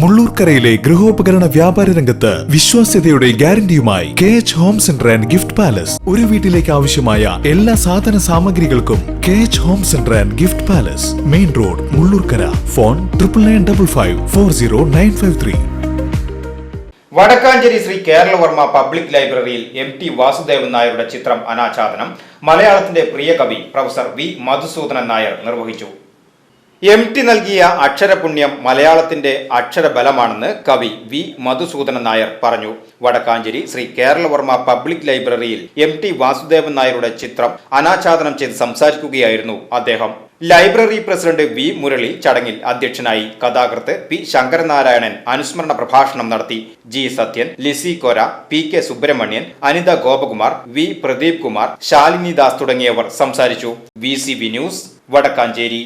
മുള്ളൂർക്കരയിലെ ഗൃഹോപകരണ വ്യാപാര രംഗത്ത് വിശ്വാസ്യതയുടെ ഗ്യാരണ്ടിയുമായി K H home centre and gift palace ഒരു വീട്ടിലേക്ക് ആവശ്യമായ എല്ലാ സാധന സാമഗ്രികൾക്കും K H home centre and gift palace main road Mullurkara. Phone triple nine double five four zero nine five three Wadakkanchery Shri Keralavarma public ലൈബ്രറിയിൽ M T Vasudevan നായരുടെ ചിത്രം അനാച്ഛാദനം മലയാളത്തിന്റെ പ്രിയ കവി പ്രൊഫസർ വി മധുസൂദനൻ നായർ നിർവഹിച്ചു. എം ടി നൽകിയ അക്ഷരപുണ്യം മലയാളത്തിന്റെ അക്ഷരബലമാണെന്ന് കവി വി മധുസൂദനൻ നായർ പറഞ്ഞു. വടക്കാഞ്ചേരി ശ്രീ കേരളവർമ്മ പബ്ലിക് ലൈബ്രറിയിൽ എം ടി വാസുദേവൻ നായരുടെ ചിത്രം അനാച്ഛാദനം ചെയ്ത് സംസാരിക്കുകയായിരുന്നു അദ്ദേഹം. ലൈബ്രറി പ്രസിഡന്റ് വി മുരളി ചടങ്ങിൽ അധ്യക്ഷനായി കഥാകൃത്ത് പി ശങ്കരനാരായണൻ അനുസ്മരണ പ്രഭാഷണം നടത്തി. G Sathyan Lissy Kora P K Subrahmanian Anitha Gopakumar V Pradeep Kumar Shalini Das തുടങ്ങിയവർ സംസാരിച്ചു. V C B news Vadakkanchery.